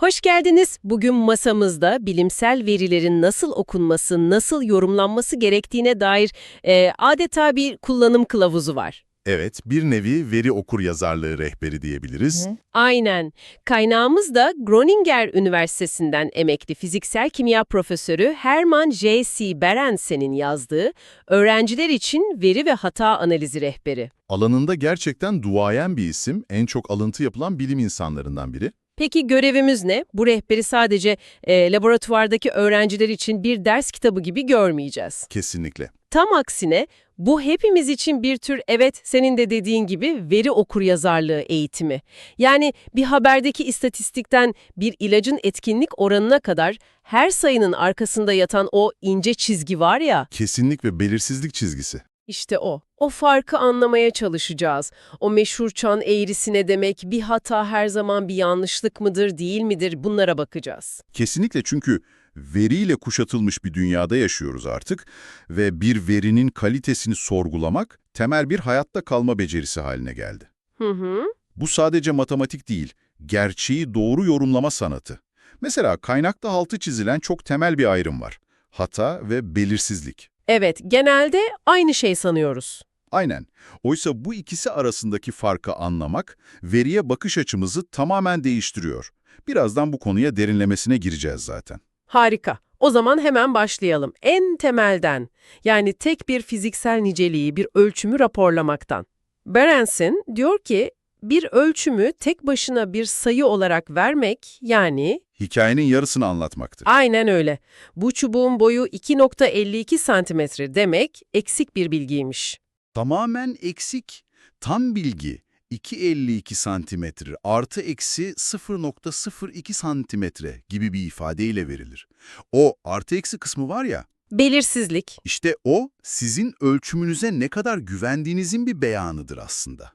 Hoş geldiniz. Bugün masamızda bilimsel verilerin nasıl okunması, nasıl yorumlanması gerektiğine dair e, adeta bir kullanım kılavuzu var. Evet, bir nevi veri okur yazarlığı rehberi diyebiliriz. Aynen. Kaynağımız da Groninger Üniversitesi'nden emekli fiziksel kimya profesörü Hermann J.C. Berensen'in yazdığı Öğrenciler için Veri ve Hata Analizi Rehberi. Alanında gerçekten duayen bir isim, en çok alıntı yapılan bilim insanlarından biri. Peki görevimiz ne? Bu rehberi sadece e, laboratuvardaki öğrenciler için bir ders kitabı gibi görmeyeceğiz. Kesinlikle. Tam aksine bu hepimiz için bir tür evet senin de dediğin gibi veri okuryazarlığı eğitimi. Yani bir haberdeki istatistikten bir ilacın etkinlik oranına kadar her sayının arkasında yatan o ince çizgi var ya, Kesinlik ve belirsizlik çizgisi. İşte o. O farkı anlamaya çalışacağız. O meşhur çan eğrisi ne demek, bir hata her zaman bir yanlışlık mıdır, değil midir bunlara bakacağız. Kesinlikle çünkü veriyle kuşatılmış bir dünyada yaşıyoruz artık ve bir verinin kalitesini sorgulamak temel bir hayatta kalma becerisi haline geldi. Hı hı. Bu sadece matematik değil, gerçeği doğru yorumlama sanatı. Mesela kaynakta altı çizilen çok temel bir ayrım var. Hata ve belirsizlik. Evet, genelde aynı şey sanıyoruz. Aynen. Oysa bu ikisi arasındaki farkı anlamak, veriye bakış açımızı tamamen değiştiriyor. Birazdan bu konuya derinlemesine gireceğiz zaten. Harika. O zaman hemen başlayalım. En temelden, yani tek bir fiziksel niceliği, bir ölçümü raporlamaktan. Berenson diyor ki, bir ölçümü tek başına bir sayı olarak vermek, yani Hikayenin yarısını anlatmaktır. aynen öyle. Bu çubuğun boyu 2.52 santimetre demek eksik bir bilgiymiş. Tamamen eksik. Tam bilgi 2.52 santimetre artı eksi 0.02 santimetre gibi bir ifadeyle verilir. O artı eksi kısmı var ya, Belirsizlik. işte o sizin ölçümünüze ne kadar güvendiğinizin bir beyanıdır aslında.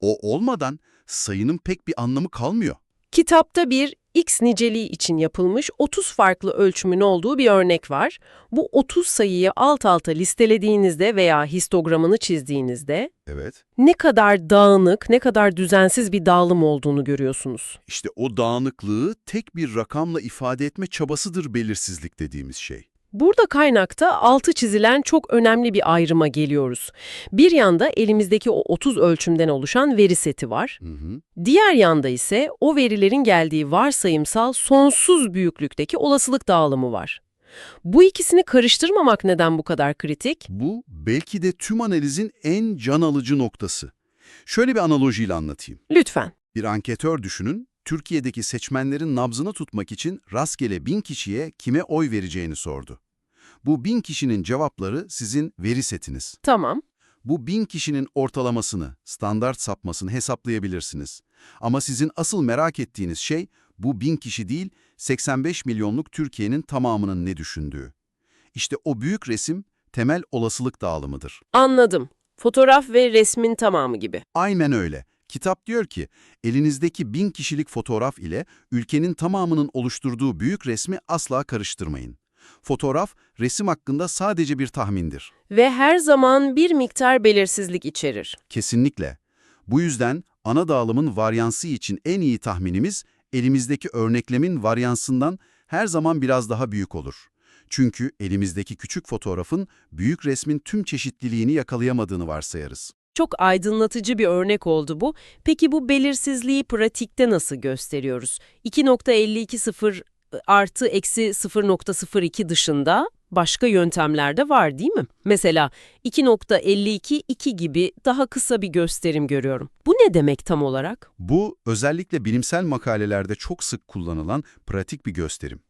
O olmadan sayının pek bir anlamı kalmıyor. Kitapta bir X niceliği için yapılmış 30 farklı ölçümün olduğu bir örnek var. Bu 30 sayıyı alt alta listelediğinizde veya histogramını çizdiğinizde Evet. ne kadar dağınık, ne kadar düzensiz bir dağılım olduğunu görüyorsunuz. İşte o dağınıklığı tek bir rakamla ifade etme çabasıdır belirsizlik dediğimiz şey. Burada kaynakta altı çizilen çok önemli bir ayrıma geliyoruz. Bir yanda elimizdeki o 30 ölçümden oluşan veri seti var. Hı hı. Diğer yanda ise o verilerin geldiği varsayımsal sonsuz büyüklükteki olasılık dağılımı var. Bu ikisini karıştırmamak neden bu kadar kritik? Bu belki de tüm analizin en can alıcı noktası. Şöyle bir analojiyle anlatayım. Lütfen. Bir anketör düşünün, Türkiye'deki seçmenlerin nabzını tutmak için rastgele bin kişiye kime oy vereceğini sordu. Bu bin kişinin cevapları sizin veri setiniz. Tamam. Bu bin kişinin ortalamasını, standart sapmasını hesaplayabilirsiniz. Ama sizin asıl merak ettiğiniz şey bu bin kişi değil, 85 milyonluk Türkiye'nin tamamının ne düşündüğü. İşte o büyük resim temel olasılık dağılımıdır. Anladım. Fotoğraf ve resmin tamamı gibi. Aynen öyle. Kitap diyor ki, elinizdeki bin kişilik fotoğraf ile ülkenin tamamının oluşturduğu büyük resmi asla karıştırmayın. Fotoğraf, resim hakkında sadece bir tahmindir. Ve her zaman bir miktar belirsizlik içerir. Kesinlikle. Bu yüzden ana dağılımın varyansı için en iyi tahminimiz, elimizdeki örneklemin varyansından her zaman biraz daha büyük olur. Çünkü elimizdeki küçük fotoğrafın büyük resmin tüm çeşitliliğini yakalayamadığını varsayarız. Çok aydınlatıcı bir örnek oldu bu. Peki bu belirsizliği pratikte nasıl gösteriyoruz? 2.520 artı eksi 0.02 dışında başka yöntemler de var değil mi? Mesela 2.52 2 gibi daha kısa bir gösterim görüyorum. Bu ne demek tam olarak? Bu özellikle bilimsel makalelerde çok sık kullanılan pratik bir gösterim.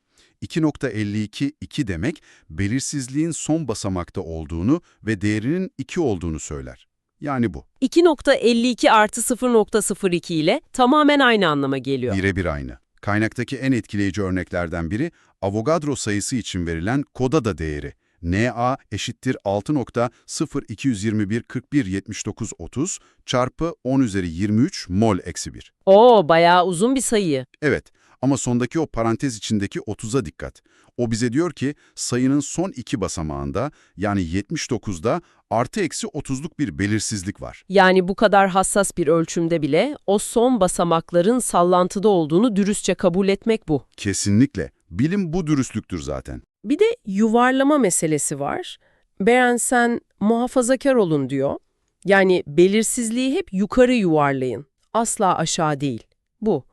2.52 2 demek belirsizliğin son basamakta olduğunu ve değerinin 2 olduğunu söyler. Yani bu. 2.52 artı 0.02 ile tamamen aynı anlama geliyor. Birebir aynı. Kaynaktaki en etkileyici örneklerden biri Avogadro sayısı için verilen Kodada değeri. Na eşittir 6.0221417930 çarpı 10 üzeri 23 mol eksi 1. Oo bayağı uzun bir sayı. Evet Ama sondaki o parantez içindeki 30'a dikkat. O bize diyor ki sayının son iki basamağında yani 79'da artı eksi 30'luk bir belirsizlik var. Yani bu kadar hassas bir ölçümde bile o son basamakların sallantıda olduğunu dürüstçe kabul etmek bu. Kesinlikle. Bilim bu dürüstlüktür zaten. Bir de yuvarlama meselesi var. Berensen muhafazakar olun diyor. Yani belirsizliği hep yukarı yuvarlayın. Asla aşağı değil. Bu.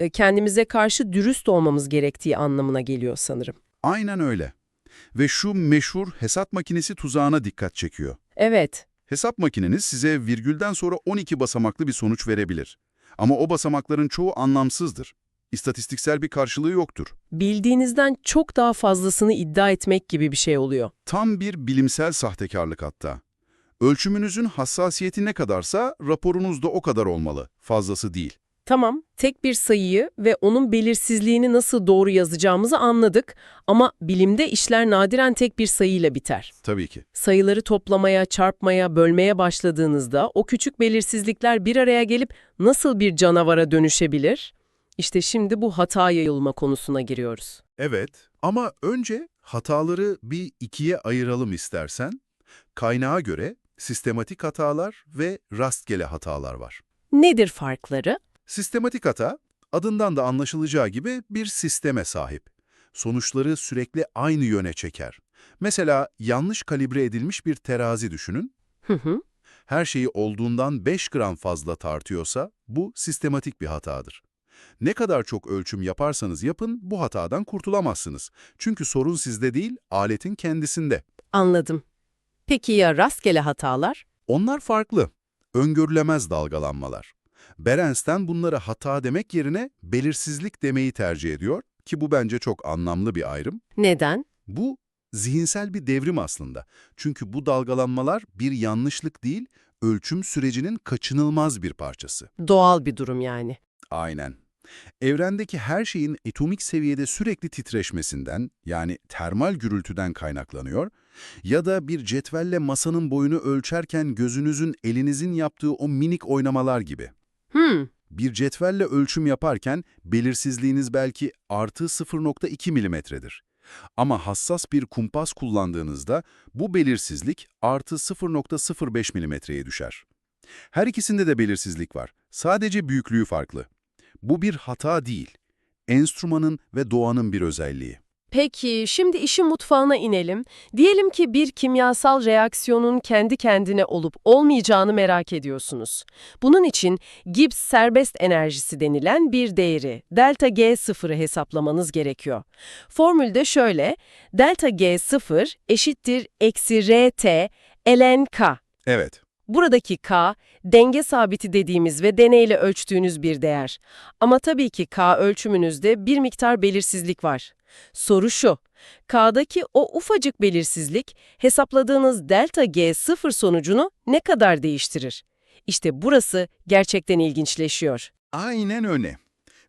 E, Kendimize karşı dürüst olmamız gerektiği anlamına geliyor sanırım. Aynen öyle. Ve şu meşhur hesap makinesi tuzağına dikkat çekiyor. Evet, Hesap makineniz size virgülden sonra 12 basamaklı bir sonuç verebilir. Ama o basamakların çoğu anlamsızdır. İstatistiksel bir karşılığı yoktur. bildiğinizden çok daha fazlasını iddia etmek gibi bir şey oluyor. Tam bir bilimsel sahtekarlık hatta. Ölçümünüzün hassasiyeti ne kadarsa raporunuz da o kadar olmalı, fazlası değil. Tamam, tek bir sayıyı ve onun belirsizliğini nasıl doğru yazacağımızı anladık ama bilimde işler nadiren tek bir sayıyla biter. Tabii ki. Sayıları toplamaya, çarpmaya, bölmeye başladığınızda o küçük belirsizlikler bir araya gelip nasıl bir canavara dönüşebilir? İşte şimdi bu hata yayılma konusuna giriyoruz. Evet ama önce hataları bir ikiye ayıralım istersen. Kaynağa göre sistematik hatalar ve rastgele hatalar var. Nedir farkları? Sistematik hata, adından da anlaşılacağı gibi bir sisteme sahip. Sonuçları sürekli aynı yöne çeker. Mesela yanlış kalibre edilmiş bir terazi düşünün. Hı hı. Her şeyi olduğundan 5 gram fazla tartıyorsa bu sistematik bir hatadır. Ne kadar çok ölçüm yaparsanız yapın bu hatadan kurtulamazsınız. Çünkü sorun sizde değil, aletin kendisinde. Anladım. Peki ya rastgele hatalar? Onlar farklı. Öngörülemez dalgalanmalar. Berensten bunlara hata demek yerine belirsizlik demeyi tercih ediyor ki bu bence çok anlamlı bir ayrım. Neden? Bu zihinsel bir devrim aslında. Çünkü bu dalgalanmalar bir yanlışlık değil, ölçüm sürecinin kaçınılmaz bir parçası. Doğal bir durum yani. Aynen. Evrendeki her şeyin atomik seviyede sürekli titreşmesinden, yani termal gürültüden kaynaklanıyor ya da bir cetvelle masanın boyunu ölçerken gözünüzün elinizin yaptığı o minik oynamalar gibi. Hmm, Bir cetvelle ölçüm yaparken belirsizliğiniz belki artı 0.2 milimetredir. Ama hassas bir kumpas kullandığınızda bu belirsizlik artı 0.05 milimetreye düşer. Her ikisinde de belirsizlik var. Sadece büyüklüğü farklı. Bu bir hata değil. Enstrümanın ve doğanın bir özelliği. Peki, şimdi işin mutfağına inelim. Diyelim ki bir kimyasal reaksiyonun kendi kendine olup olmayacağını merak ediyorsunuz. Bunun için Gibbs serbest enerjisi denilen bir değeri, delta G0'ı hesaplamanız gerekiyor. Formülde şöyle, delta G0 eşittir eksi RT ln K. Evet. Buradaki K, denge sabiti dediğimiz ve deneyle ölçtüğünüz bir değer. Ama tabii ki K ölçümünüzde bir miktar belirsizlik var. Soru şu, K'daki o ufacık belirsizlik hesapladığınız delta G0 sonucunu ne kadar değiştirir? İşte burası gerçekten ilginçleşiyor. Aynen öyle.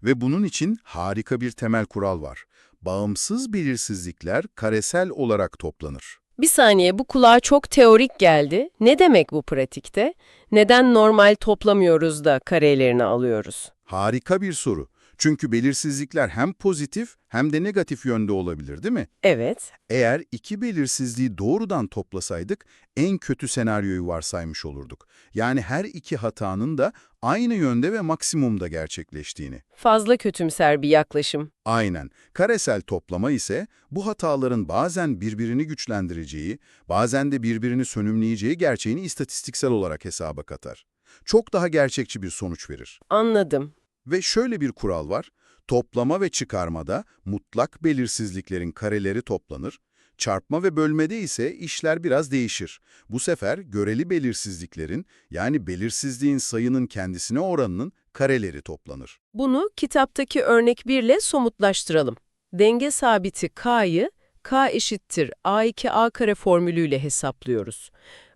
Ve bunun için harika bir temel kural var. Bağımsız belirsizlikler karesel olarak toplanır. Bir saniye bu kulağa çok teorik geldi. Ne demek bu pratikte? Neden normal toplamıyoruz da karelerini alıyoruz? Harika bir soru. Çünkü belirsizlikler hem pozitif hem de negatif yönde olabilir değil mi? Evet, Eğer iki belirsizliği doğrudan toplasaydık en kötü senaryoyu varsaymış olurduk. Yani her iki hatanın da aynı yönde ve maksimumda gerçekleştiğini. fazla kötümser bir yaklaşım. Aynen. Karesel toplama ise bu hataların bazen birbirini güçlendireceği, bazen de birbirini sönümleyeceği gerçeğini istatistiksel olarak hesaba katar. Çok daha gerçekçi bir sonuç verir. Anladım. Ve şöyle bir kural var. Toplama ve çıkarmada mutlak belirsizliklerin kareleri toplanır. Çarpma ve bölmede ise işler biraz değişir. Bu sefer göreli belirsizliklerin yani belirsizliğin sayının kendisine oranının kareleri toplanır. Bunu kitaptaki örnek 1 ile somutlaştıralım. Denge sabiti K'yı K eşittir A2A kare formülüyle hesaplıyoruz.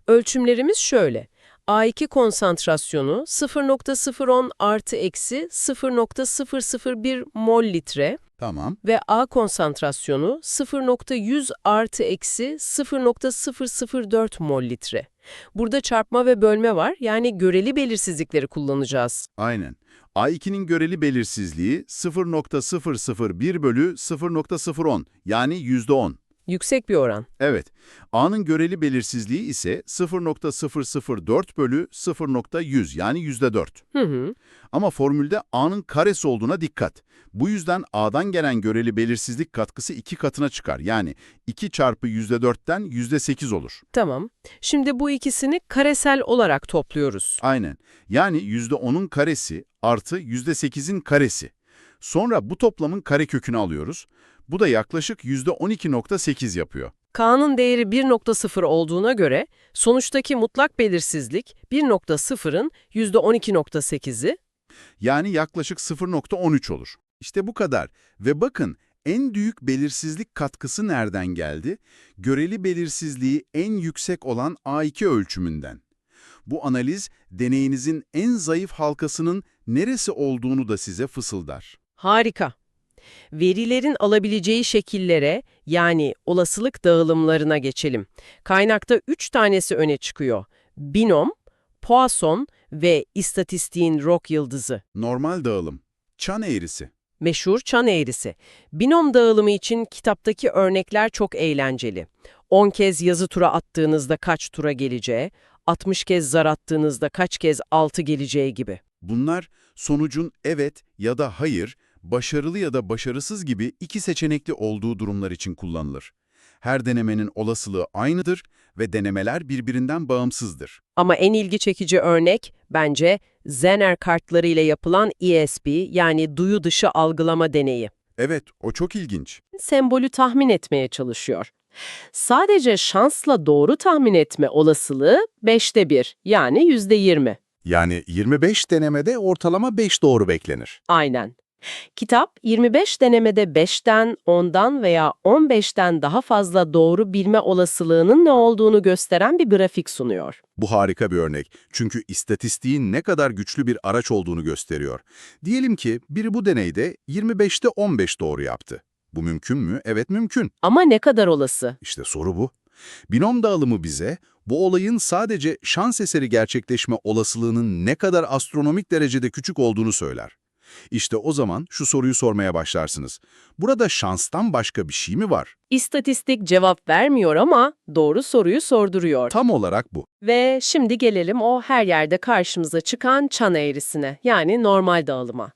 Ölçümlerimiz şöyle. A2 konsantrasyonu 0.010 artı eksi 0.001 mol litre Tamam. ve A konsantrasyonu 0.100 artı eksi 0.004 mol litre. Burada çarpma ve bölme var yani göreli belirsizlikleri kullanacağız. Aynen. A2'nin göreli belirsizliği 0.001 bölü 0.010 yani %10. Yüksek bir oran. Evet, A'nın göreli belirsizliği ise 0.004 bölü 0.100 yani %4. Hı hı. Ama formülde A'nın karesi olduğuna dikkat. Bu yüzden A'dan gelen göreli belirsizlik katkısı 2 katına çıkar. Yani 2 çarpı %4'ten %8 olur. Tamam. Şimdi bu ikisini karesel olarak topluyoruz. Aynen. Yani %10'un karesi artı %8'in karesi. Sonra bu toplamın karekökünü alıyoruz. Bu da yaklaşık %12.8 yapıyor. K'nın değeri 1.0 olduğuna göre sonuçtaki mutlak belirsizlik 1.0'ın %12.8'i Yani yaklaşık 0.13 olur. İşte bu kadar. Ve bakın en büyük belirsizlik katkısı nereden geldi? Göreli belirsizliği en yüksek olan A2 ölçümünden. Bu analiz deneyinizin en zayıf halkasının neresi olduğunu da size fısıldar. Harika. Verilerin alabileceği şekillere yani olasılık dağılımlarına geçelim. Kaynakta üç tanesi öne çıkıyor. Binom, Poisson ve istatistiğin Rock yıldızı. Normal dağılım. Çan eğrisi. Meşhur çan eğrisi. Binom dağılımı için kitaptaki örnekler çok eğlenceli. 10 kez yazı tura attığınızda kaç tura geleceği, 60 kez zar attığınızda kaç kez 6 geleceği gibi. Bunlar sonucun evet ya da hayır, başarılı ya da başarısız gibi iki seçenekli olduğu durumlar için kullanılır. Her denemenin olasılığı aynıdır ve denemeler birbirinden bağımsızdır. Ama en ilgi çekici örnek bence Zener kartları ile yapılan ESP yani duyu dışı algılama deneyi. Evet, o çok ilginç. Sembolü tahmin etmeye çalışıyor. Sadece şansla doğru tahmin etme olasılığı 5'te 1 yani %20. Yani 25 denemede ortalama 5 doğru beklenir. Aynen. Kitap 25 denemede 5'ten, 10'dan veya 15'ten daha fazla doğru bilme olasılığının ne olduğunu gösteren bir grafik sunuyor. Bu harika bir örnek. Çünkü istatistiğin ne kadar güçlü bir araç olduğunu gösteriyor. Diyelim ki biri bu deneyde 25'te 15 doğru yaptı. Bu mümkün mü? Evet mümkün. Ama ne kadar olası? İşte soru bu. Binom dağılımı bize bu olayın sadece şans eseri gerçekleşme olasılığının ne kadar astronomik derecede küçük olduğunu söyler. İşte o zaman şu soruyu sormaya başlarsınız. Burada şanstan başka bir şey mi var? İstatistik cevap vermiyor ama doğru soruyu sorduruyor. Tam olarak bu. Ve şimdi gelelim o her yerde karşımıza çıkan çan eğrisine, yani normal dağılıma.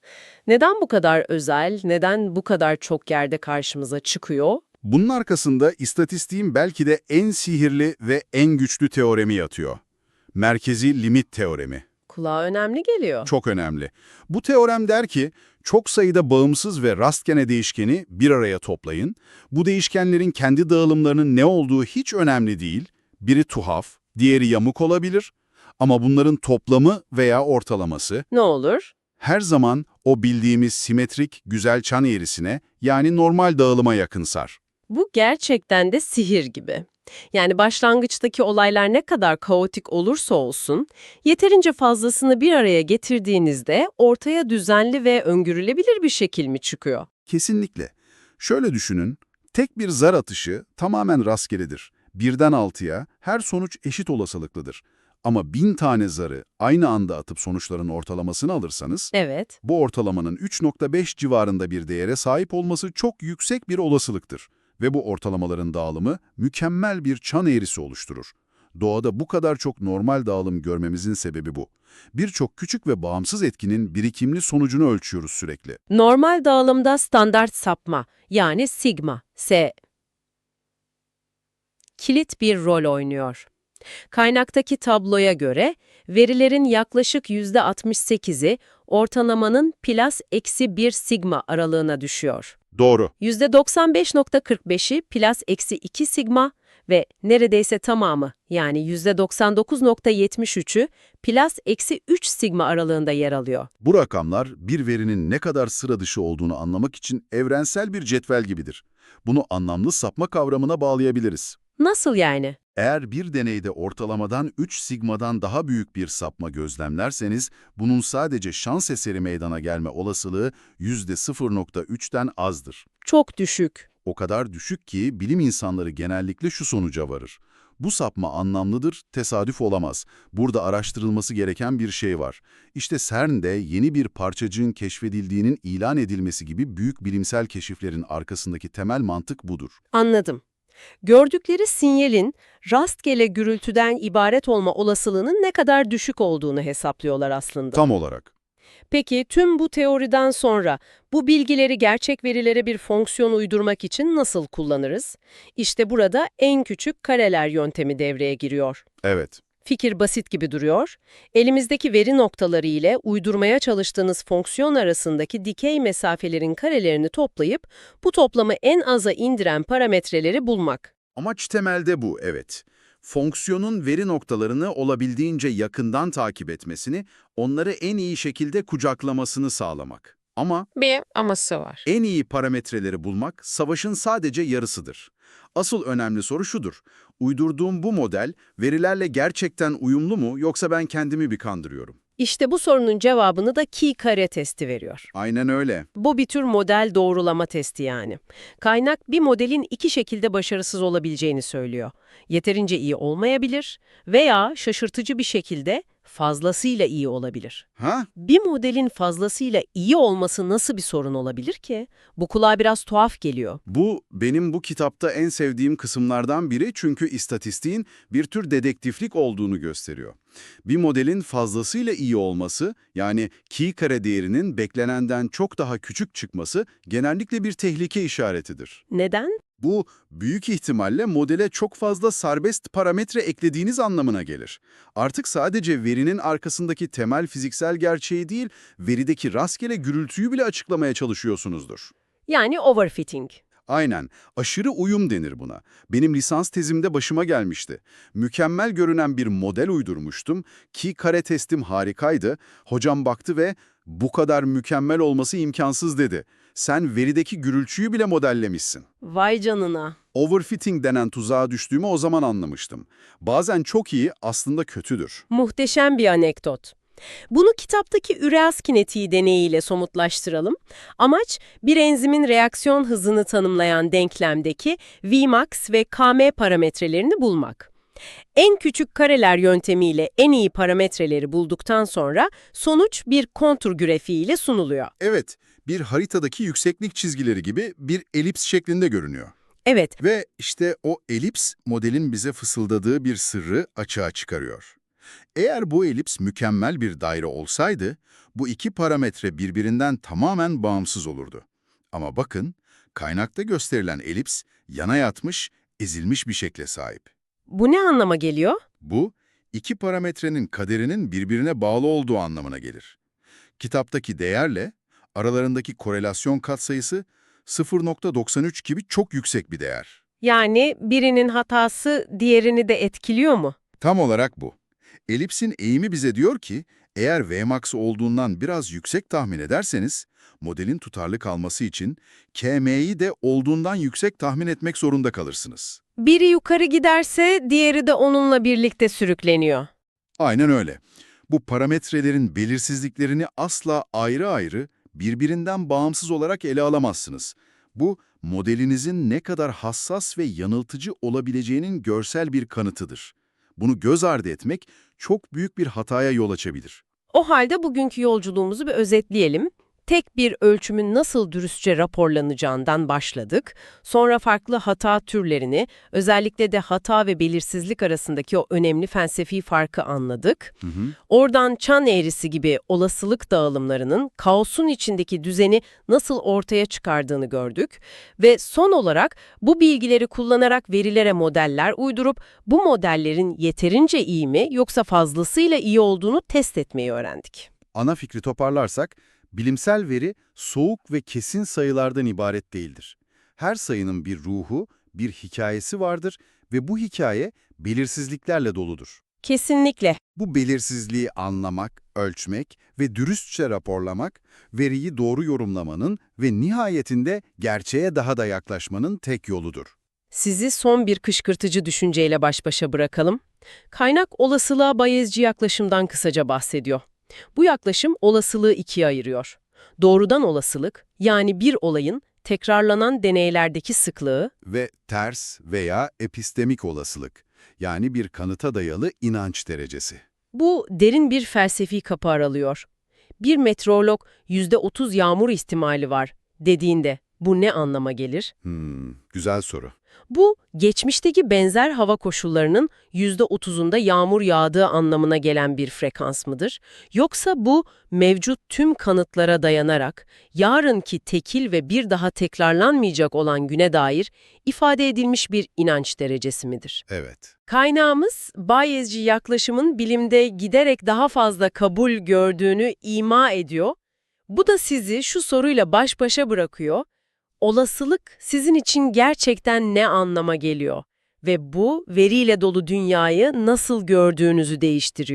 Neden bu kadar özel, neden bu kadar çok yerde karşımıza çıkıyor? Bunun arkasında istatistiğin belki de en sihirli ve en güçlü teoremi yatıyor. Merkezi limit teoremi. Kulağa önemli geliyor. Çok önemli. Bu teorem der ki, çok sayıda bağımsız ve rastgele değişkeni bir araya toplayın. Bu değişkenlerin kendi dağılımlarının ne olduğu hiç önemli değil. Biri tuhaf, diğeri yamuk olabilir. Ama bunların toplamı veya ortalaması Ne olur? her zaman o bildiğimiz simetrik, güzel çan eğrisine yani normal dağılıma yakınsar. Bu gerçekten de sihir gibi. Yani başlangıçtaki olaylar ne kadar kaotik olursa olsun, yeterince fazlasını bir araya getirdiğinizde ortaya düzenli ve öngörülebilir bir şekil mi çıkıyor? Kesinlikle. Şöyle düşünün, tek bir zar atışı tamamen rastgeledir. Birden altıya her sonuç eşit olasılıklıdır. Ama bin tane zarı aynı anda atıp sonuçların ortalamasını alırsanız, Evet. bu ortalamanın 3.5 civarında bir değere sahip olması çok yüksek bir olasılıktır. Ve bu ortalamaların dağılımı mükemmel bir çan eğrisi oluşturur. Doğada bu kadar çok normal dağılım görmemizin sebebi bu. Birçok küçük ve bağımsız etkinin birikimli sonucunu ölçüyoruz sürekli. Normal dağılımda standart sapma yani sigma, S kilit bir rol oynuyor. Kaynaktaki tabloya göre verilerin yaklaşık %68'i ortalamanın plus eksi 1 sigma aralığına düşüyor. Doğru. %95.45'i plus eksi 2 sigma ve neredeyse tamamı yani %99.73'ü plus eksi 3 sigma aralığında yer alıyor. Bu rakamlar bir verinin ne kadar sıra dışı olduğunu anlamak için evrensel bir cetvel gibidir. Bunu anlamlı sapma kavramına bağlayabiliriz. Nasıl yani? Eğer bir deneyde ortalamadan 3 sigmadan daha büyük bir sapma gözlemlerseniz, bunun sadece şans eseri meydana gelme olasılığı %0.3'ten azdır. Çok düşük. O kadar düşük ki bilim insanları genellikle şu sonuca varır. Bu sapma anlamlıdır, tesadüf olamaz. Burada araştırılması gereken bir şey var. İşte CERN'de yeni bir parçacığın keşfedildiğinin ilan edilmesi gibi büyük bilimsel keşiflerin arkasındaki temel mantık budur. Anladım. Gördükleri sinyalin rastgele gürültüden ibaret olma olasılığının ne kadar düşük olduğunu hesaplıyorlar aslında. Tam olarak. Peki tüm bu teoriden sonra bu bilgileri gerçek verilere bir fonksiyon uydurmak için nasıl kullanırız? İşte burada en küçük kareler yöntemi devreye giriyor. Evet. Fikir basit gibi duruyor. Elimizdeki veri noktaları ile uydurmaya çalıştığınız fonksiyon arasındaki dikey mesafelerin karelerini toplayıp bu toplamı en aza indiren parametreleri bulmak. Amaç temelde bu, evet. Fonksiyonun veri noktalarını olabildiğince yakından takip etmesini, onları en iyi şekilde kucaklamasını sağlamak. Ama Bir aması var. en iyi parametreleri bulmak savaşın sadece yarısıdır. Asıl önemli soru şudur. Uydurduğum bu model verilerle gerçekten uyumlu mu yoksa ben kendimi bir kandırıyorum? İşte bu sorunun cevabını da key-kare testi veriyor. Aynen öyle. Bu bir tür model doğrulama testi yani. Kaynak bir modelin iki şekilde başarısız olabileceğini söylüyor. Yeterince iyi olmayabilir veya şaşırtıcı bir şekilde fazlasıyla iyi olabilir. Ha? Bir modelin fazlasıyla iyi olması nasıl bir sorun olabilir ki? Bu kulağa biraz tuhaf geliyor. Bu benim bu kitapta en sevdiğim kısımlardan biri çünkü istatistiğin bir tür dedektiflik olduğunu gösteriyor. Bir modelin fazlasıyla iyi olması, yani key kare değerinin beklenenden çok daha küçük çıkması genellikle bir tehlike işaretidir. Neden? Bu büyük ihtimalle modele çok fazla serbest parametre eklediğiniz anlamına gelir. Artık sadece verinin arkasındaki temel fiziksel gerçeği değil, verideki rastgele gürültüyü bile açıklamaya çalışıyorsunuzdur. Yani overfitting. Aynen. Aşırı uyum denir buna. Benim lisans tezimde başıma gelmişti. Mükemmel görünen bir model uydurmuştum ki kare testim harikaydı. Hocam baktı ve bu kadar mükemmel olması imkansız dedi. Sen verideki gürültüyü bile modellemişsin. Vay canına. Overfitting denen tuzağa düştüğümü o zaman anlamıştım. Bazen çok iyi aslında kötüdür. Muhteşem bir anekdot. Bunu kitaptaki üreaz kinetiği deneyiyle somutlaştıralım. Amaç bir enzimin reaksiyon hızını tanımlayan denklemdeki Vmax ve Km parametrelerini bulmak. En küçük kareler yöntemiyle en iyi parametreleri bulduktan sonra sonuç bir kontur grafiğiyle sunuluyor. Evet, bir haritadaki yükseklik çizgileri gibi bir elips şeklinde görünüyor. Evet, Ve işte o elips modelin bize fısıldadığı bir sırrı açığa çıkarıyor. Eğer bu elips mükemmel bir daire olsaydı, bu iki parametre birbirinden tamamen bağımsız olurdu. Ama bakın, kaynakta gösterilen elips yana yatmış, ezilmiş bir şekle sahip. Bu ne anlama geliyor? Bu, iki parametrenin kaderinin birbirine bağlı olduğu anlamına gelir. Kitaptaki değerle aralarındaki korelasyon katsayısı 0.93 gibi çok yüksek bir değer. Yani birinin hatası diğerini de etkiliyor mu? Tam olarak bu. Elipsin eğimi bize diyor ki, eğer Vmax olduğundan biraz yüksek tahmin ederseniz, modelin tutarlı kalması için KM'yi de olduğundan yüksek tahmin etmek zorunda kalırsınız. Biri yukarı giderse diğeri de onunla birlikte sürükleniyor. Aynen öyle. Bu parametrelerin belirsizliklerini asla ayrı ayrı, birbirinden bağımsız olarak ele alamazsınız. Bu, modelinizin ne kadar hassas ve yanıltıcı olabileceğinin görsel bir kanıtıdır. Bunu göz ardı etmek çok büyük bir hataya yol açabilir. O halde bugünkü yolculuğumuzu bir özetleyelim. Tek bir ölçümün nasıl dürüstçe raporlanacağından başladık. Sonra farklı hata türlerini, özellikle de hata ve belirsizlik arasındaki o önemli felsefi farkı anladık. Oradan çan eğrisi gibi olasılık dağılımlarının kaosun içindeki düzeni nasıl ortaya çıkardığını gördük. Ve son olarak bu bilgileri kullanarak verilere modeller uydurup bu modellerin yeterince iyi mi yoksa fazlasıyla iyi olduğunu test etmeyi öğrendik. Ana fikri toparlarsak, bilimsel veri soğuk ve kesin sayılardan ibaret değildir. Her sayının bir ruhu, bir hikayesi vardır ve bu hikaye belirsizliklerle doludur. Kesinlikle. Bu belirsizliği anlamak, ölçmek ve dürüstçe raporlamak, veriyi doğru yorumlamanın ve nihayetinde gerçeğe daha da yaklaşmanın tek yoludur. Sizi son bir kışkırtıcı düşünceyle baş başa bırakalım. Kaynak olasılığa bayezci yaklaşımdan kısaca bahsediyor. Bu yaklaşım olasılığı ikiye ayırıyor. Doğrudan olasılık, yani bir olayın tekrarlanan deneylerdeki sıklığı, Ve ters veya epistemik olasılık. Yani bir kanıta dayalı inanç derecesi. Bu derin bir felsefi kapı aralıyor. Bir meteorolog %30 yağmur ihtimali var dediğinde bu ne anlama gelir? Hmm, güzel soru. Bu, geçmişteki benzer hava koşullarının %30'unda yağmur yağdığı anlamına gelen bir frekans mıdır? Yoksa bu, mevcut tüm kanıtlara dayanarak, yarınki tekil ve bir daha tekrarlanmayacak olan güne dair ifade edilmiş bir inanç derecesi midir? Evet. Kaynağımız, Bayezci yaklaşımın bilimde giderek daha fazla kabul gördüğünü ima ediyor. Bu da sizi şu soruyla baş başa bırakıyor. Olasılık sizin için gerçekten ne anlama geliyor? Ve bu, veriyle dolu dünyayı nasıl gördüğünüzü değiştiriyor.